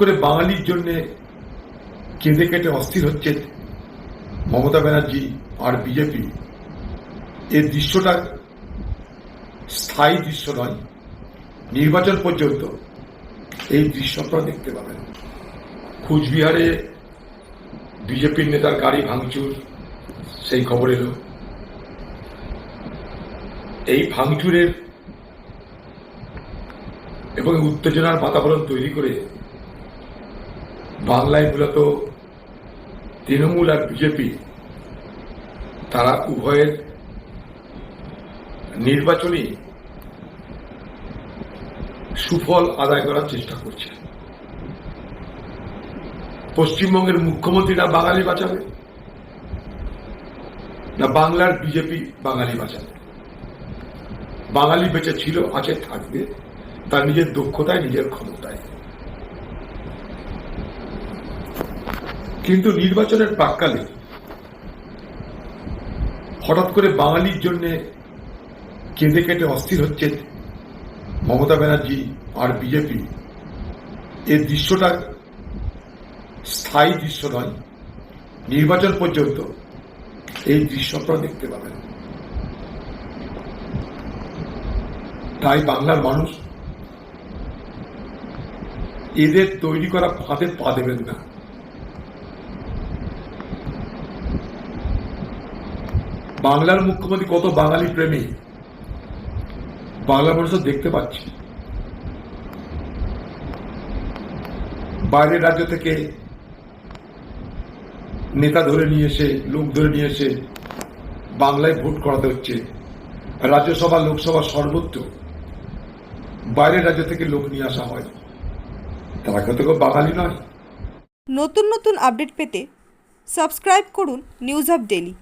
করে বাঙালির জন্য কেঁদে কেটে অস্থির হচ্ছে মমতা ব্যানার্জি আর বিজেপি। এই দৃশ্যটা স্থায়ী দৃশ্য নয়, নির্বাচন পর্যন্ত এই দৃশ্য আপনারা দেখতে পাবেন। কুচবিহারে বিজেপির নেতার গাড়ি ভাঙচুর, সেই খবর এলো। এই ভাঙচুরের এবং উত্তেজনার বাতাবরণ তৈরি করে বাংলায় মূলত তৃণমূল আর বিজেপি, তারা উভয়ের নির্বাচনী সুফল আদায় করার চেষ্টা করছে। পশ্চিমবঙ্গের মুখ্যমন্ত্রী না বাঙালি বাঁচাবে? না বাংলার বিজেপি বাঙালি বাঁচাবে? বাঙালি বেঁচে ছিল, আছে, থাকবে, তার নিজের দক্ষতায়, নিজের ক্ষমতায়। কিন্তু নির্বাচনের প্রাককালে হঠাৎ করে বাঙালির জন্য কেঁদে কেটে অস্থির হচ্ছে মমতা ব্যানার্জি আর বিজেপি। এর দৃশ্যটা স্থায়ী দৃশ্য নয়, নির্বাচন পর্যন্ত এই দৃশ্য আপনারা দেখতে পাবেন। তাই বাংলার মানুষ এদের তৈরি করা ফাঁদে পা দেবেন না। বাংলার মুখ্যমন্ত্রী কত বাঙালি প্রেমী বাংলা মানুষ দেখতে পাচ্ছি। বাইরের রাজ্য থেকে নেতা ধরে নিয়ে এসে, লোক ধরে নিয়ে এসে বাংলায় ভোট করাতে হচ্ছে। রাজ্যসভা, লোকসভা সর্বত্র বাইরের রাজ্য থেকে লোক নিয়ে আসা হয়। তারা কত বাঙালি নয়। নতুন নতুন আপডেট পেতে সাবস্ক্রাইব করুন নিউজ আপ ডেলি